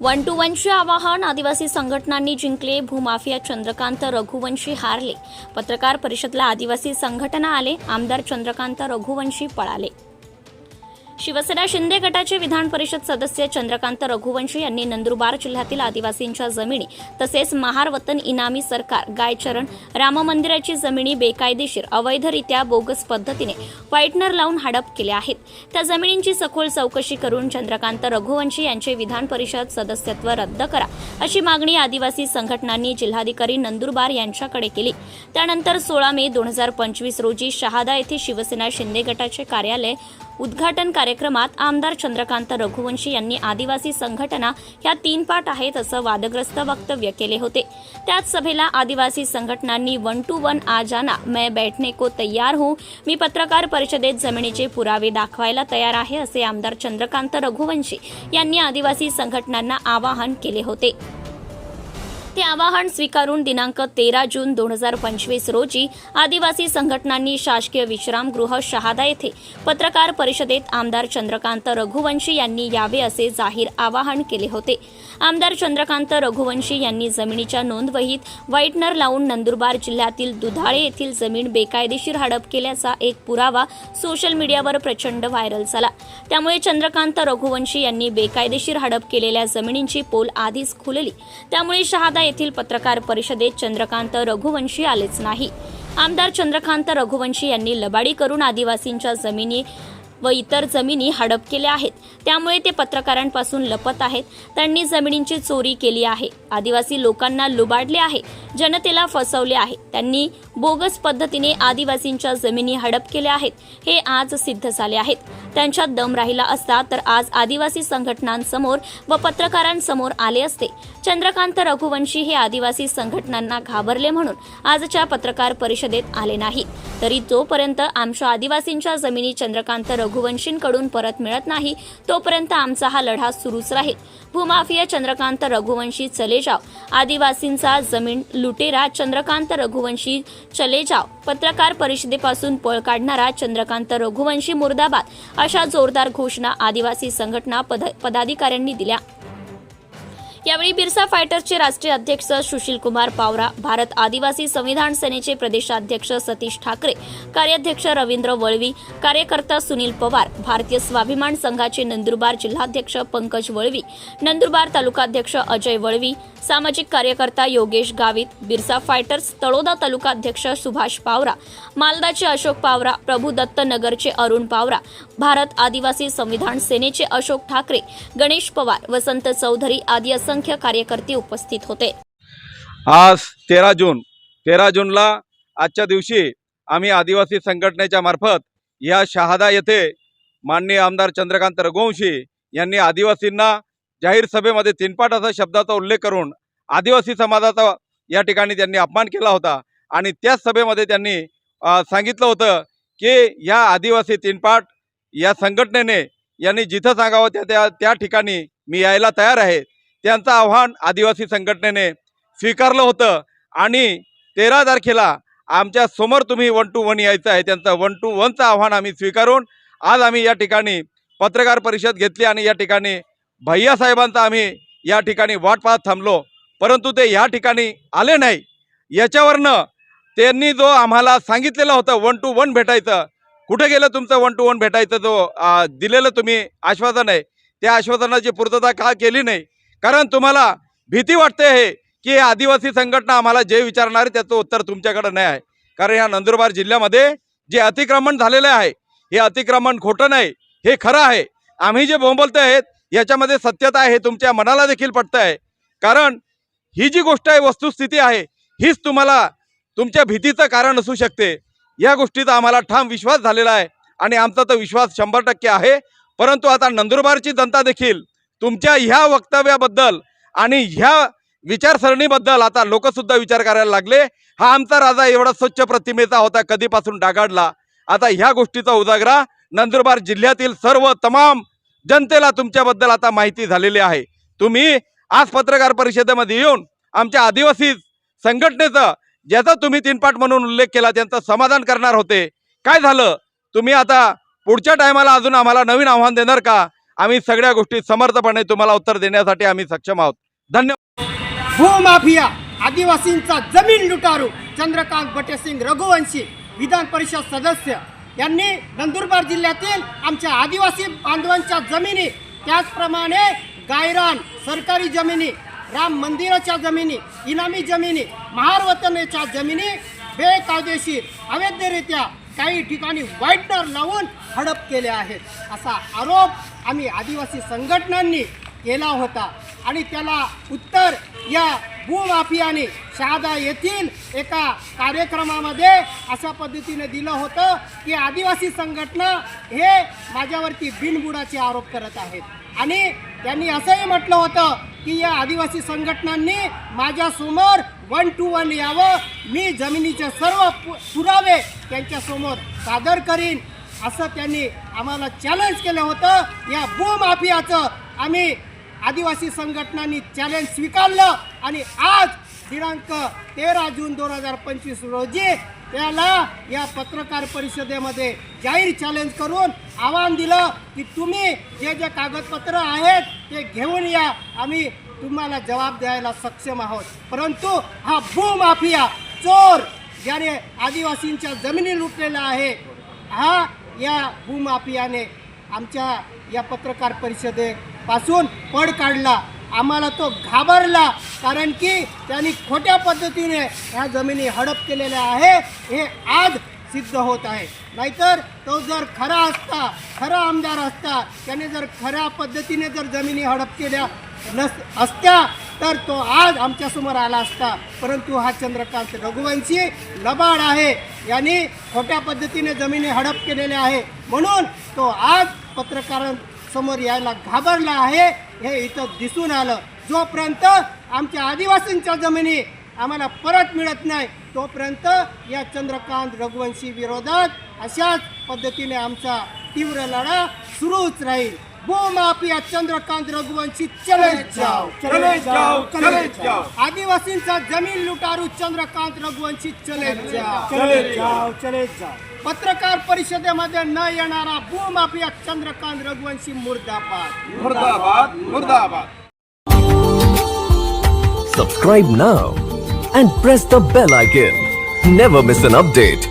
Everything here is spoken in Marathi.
वन टू वनचे आवाहन आदिवासी संघटनांनी जिंकले भूमाफिया चंद्रकांत रघुवंशी हारले. पत्रकार परिषदला आदिवासी संघटना आले आमदार चंद्रकांत रघुवंशी पळाले. शिवसेना शिंदे गटाचे विधान परिषद सदस्य चंद्रकांत रघुवंशी यांनी नंदुरबार जिल्ह्यातील आदिवासींच्या जमिनी तसेच महारवतन इनामी सरकार गायचरण राम मंदिराची जमिनी बेकायदेशीर अवैधरित्या बोगस पद्धतीने व्हाईटनर लावून हडप केल्या आहेत. त्या जमिनींची सखोल चौकशी करून चंद्रकांत रघुवंशी यांचे विधान परिषद सदस्यत्व रद्द करा अशी मागणी आदिवासी संघटनांनी जिल्हाधिकारी नंदुरबार यांच्याकडे केली. त्यानंतर सोळा मे दोन हजार पंचवीस रोजी शहादा येथे शिवसेना शिंदे गटाचे कार्यालय उद्घाटन कार्यक्रमात आमदार चंद्रकांत रघुवंशी यांनी आदिवासी संघटना ह्या तीन पाठ आहेत असं वादग्रस्त वक्तव्य केले होते. त्याच सभेला आदिवासी संघटनांनी वन टू वन आ जाना मैं बैठने को तयार हूं मी पत्रकार परिषदेत जमिनीचे पुरावे दाखवायला तयार आहे असे आमदार चंद्रकांत रघुवंशी यांनी आदिवासी संघटनांना आवाहन केले होते. ते आवाहन स्वीकारून दिनांक तेरा जून दोन हजार पंचवीस रोजी आदिवासी संघटनांनी शासकीय विश्रामगृह शहादा येथे पत्रकार परिषदेत आमदार चंद्रकांत रघुवंशी यांनी यावे असे जाहीर आवाहन केले होते. आमदार चंद्रकांत रघुवंशी यांनी जमिनीच्या नोंदवहीत व्हाईटनर लावून नंदुरबार जिल्ह्यातील दुधाळे येथील जमीन बेकायदेशीर हडप केल्याचा एक पुरावा सोशल मीडियावर प्रचंड व्हायरल झाला. त्यामुळे चंद्रकांत रघुवंशी यांनी बेकायदेशीर हडप केलेल्या जमिनींची पोल आधीच खुलली. त्यामुळे शहादा येथील पत्रकार परिषदेत चंद्रकांत रघुवंशी आलेच नाही. आमदार चंद्रकांत रघुवंशी यांनी लबाडी करून आदिवासींच्या जमिनी व इतर जमिनी हडप केल्या आहेत. त्यामुळे ते पत्रकारांपासून लपत आहेत. त्यांनी जमिनींची चोरी केली आहे. आदिवासी लोकांना लुबाडले आहे. जनतेला फसवले आहे. त्यांनी बोगस पद्धतीने आदिवासींच्या जमिनी हडप केल्या आहेत. हे आज सिद्ध झाले आहेत. त्यांच्यात दम राहिला असता तर आज आदिवासी संघटनांसमोर व पत्रकारांसमोर आले असते. चंद्रकांत रघुवंशी हे आदिवासी संघटनांना घाबरले म्हणून आजच्या पत्रकार परिषदेत आले नाही. तरी जोपर्यंत आमच्या आदिवासींच्या जमिनी चंद्रकांत रघुवंशींकडून परत मिळत नाही तोपर्यंत आमचा हा लढा सुरूच राहील. भूमाफिया चंद्रकांत रघुवंशी चले जाव. आदिवासींचा जमीन लुटेरा चंद्रकांत रघुवंशी चले जाव. पत्रकार परिषदेपासून पळ काढणारा चंद्रकांत रघुवंशी मुर्दाबाद अशा जोरदार घोषणा आदिवासी संघटना पद पदाधिकाऱ्यांनी दिल्या. यावेळी बिरसा फायटर्सचे राष्ट्रीय अध्यक्ष सुशील कुमार पावरा भारत आदिवासी संविधान सेनेचे प्रदेशाध्यक्ष सतीश ठाकरे कार्याध्यक्ष रवींद्र वळवी कार्यकर्ता सुनील पवार भारतीय स्वाभिमान संघाचे नंदुरबार जिल्हाध्यक्ष पंकज वळवी नंदुरबार तालुकाध्यक्ष अजय वळवी सामाजिक कार्यकर्ता योगेश गावित बिरसा फायटर्स तळोदा तालुकाध्यक्ष सुभाष पावरा मालदाचे अशोक पावरा प्रभुदत्त नगरचे अरुण पावरा भारत आदिवासी संविधान सेनेचे अशोक ठाकरे गणेश पवार वसंत चौधरी आदी असंख्य कार्यकर्ते उपस्थित होते. आज तेरा जून तेरा जूनला आजच्या दिवशी आम्ही आदिवासी संघटनेच्या मार्फत या शहादा येथे माननीय आमदार चंद्रकांत रघुवंशी यांनी आदिवासींना जाहीर सभेमध्ये तीनपाट असा शब्दाचा उल्लेख करून आदिवासी समाजाचा या ठिकाणी त्यांनी अपमान केला होता आणि त्याच सभेमध्ये त्यांनी सांगितलं होतं की या आदिवासी तीनपाट या संघटनेने यांनी जिथं सांगावं त्या त्या ठिकाणी मी यायला तयार आहे. त्यांचं आव्हान आदिवासी संघटनेने स्वीकारलं होतं. आणि तेरा तारखेला आमच्यासमोर तुम्ही वन टू वन यायचं आहे. त्यांचं वन टू वनचं आव्हान आम्ही स्वीकारून आज आम्ही या ठिकाणी पत्रकार परिषद घेतली आणि या ठिकाणी भैयासाहेबांचा आम्ही या ठिकाणी वाट पाहत थांबलो. परंतु ते या ठिकाणी आले नाही. याच्यावरनं त्यांनी जो आम्हाला सांगितलेलं होतं वन टू वन भेटायचं कुठे गेलं तुमचं वन टू वन भेटायचं जो दिलेलं तुम्ही आश्वासन आहे. त्या आश्वासनाची पूर्तता का केली नाही? कारण तुम्हाला भीती वाटते आहे की हे आदिवासी संघटना आम्हाला जे विचारणार आहे त्याचं उत्तर तुमच्याकडे नाही आहे. कारण ह्या नंदुरबार जिल्ह्यामध्ये जे अतिक्रमण झालेलं आहे हे अतिक्रमण खोटं नाही हे खरं आहे. आम्ही जे बोंबलतो आहेत याच्यामध्ये सत्यता आहे हे तुमच्या मनाला देखील पटतं आहे कारण ही जी गोष्ट आहे वस्तुस्थिती आहे हीच तुम्हाला तुमच्या भीतीचं कारण असू शकते. या गोष्टीचा आम्हाला ठाम विश्वास झालेला आहे आणि आमचा तर विश्वास शंभर टक्के आहे. परंतु आता नंदुरबारची जनता देखील तुमच्या ह्या वक्तव्याबद्दल आणि ह्या विचारसरणीबद्दल आता लोकसुद्धा विचार करायला लागले. हा आमचा राजा एवढा स्वच्छ प्रतिमेचा होता कधीपासून डागाडला? आता ह्या गोष्टीचा उजागरा नंदुरबार जिल्ह्यातील सर्व तमाम जनतेला तुमच्याबद्दल आता माहिती झालेली आहे. तुम्ही आज पत्रकार परिषदेमध्ये येऊन आमच्या आदिवासी संघटनेचं ज्याचा तुम्ही तीनपाठ म्हणून उल्लेख केला त्यांचं समाधान करणार होते. काय झालं? तुम्ही आता पुढच्या टायमाला अजून आम्हाला नवीन आव्हान देणार का? आम्ही सगळ्या गोष्टी समर्थपणे तुम्हाला उत्तर देण्यासाठी आम्ही सक्षम आहोत. धन्यवाद. भूमाफिया आदिवासींचा जमीन लुटारू. चंद्रकांत बटेसिंग रघुवंशी विधान परिषद सदस्य. यांनी नंदुरबार जिल्ह्यातील आमच्या आदिवासी बांधवांच्या जमिनी त्याचप्रमाणे गायरान सरकारी जमिनी राम मंदिराच्या जमिनी इनामी जमिनी महारवतनेच्या जमिनी बेकायदेशीर अवैधरित्या काही ठिकाणी वाईटनर लावून हडप केले आहेत. असा आरोप आम्ही आदिवासी संघटनांनी केला होता. आणि त्याला उत्तर या भूमाफियाने शहादा येथील एका कार्यक्रमामध्ये अशा पद्धतीने दिलं होतं की आदिवासी संघटना हे माझ्यावरती बिनबुडाचे आरोप करत आहेत. आणि त्यांनी असंही म्हटलं होतं की या आदिवासी संघटनांनी माझ्यासमोर वन टू वन यावं. मी जमिनीचे सर्व पु- पुरावे त्यांच्यासमोर सादर करीन. असं त्यांनी आम्हाला चॅलेंज केलं होतं. या भूमाफियाचं आम्ही आदिवासी संघटनांनी चॅलेंज स्वीकारलं आणि आज दिनांक तेरा जून दोन हजार पंचवीस रोजी त्याला या पत्रकार परिषदेमध्ये जाहीर चॅलेंज करून आव्हान दिलं की तुम्ही जे जे कागदपत्र आहेत ते घेऊन या. आम्ही तुम्हाला जबाब द्यायला सक्षम आहोत. परंतु हा भूमाफिया चोर ज्याने आदिवासींच्या जमिनी लुटलेला आहे हा या भूमाफियाने आमच्या या पत्रकार परिषदेपासून पड काढला. आम्हाला तो घाबरला कारण की त्यांनी खोट्या पद्धतीने ह्या जमिनी हडप केलेल्या आहे हे आज सिद्ध होत आहे. नाहीतर तो जर खरा असता खरा आमदार असता त्याने जर खऱ्या पद्धतीने जर जमिनी हडप केल्या नस असत्या तर तो आज आमच्यासमोर आला असता. परंतु हा चंद्रकांत रघुवंशी लबाड आहे. यांनी खोट्या पद्धतीने जमिनी हडप केलेल्या आहे. म्हणून तो आज पत्रकारांसमोर यायला घाबरला आहे. हे इथं दिसून आलं. जोपर्यंत आमच्या आदिवासींच्या जमिनी आम्हाला परत मिळत नाही तोपर्यंत या चंद्रकांत रघुवंशी विरोधात अशाच पद्धतीने आमचा तीव्र लढा सुरूच राहील. भूमाफिया चंद्रकांत रघुवंशी चले जाओ चले जाओ, चले जाओ. आदिवासींचा जमीन लुटारू चंद्रकांत रघुवंशी चले जाओ चले जाओ चले जाओ पत्रकार परिषदेमध्ये न येणारा भूमाफिया चंद्रकांत रघुवंशी मुर्दाबाद मुर्दाबाद मुर्दाबाद Subscribe now and press the bell icon. Never miss an update.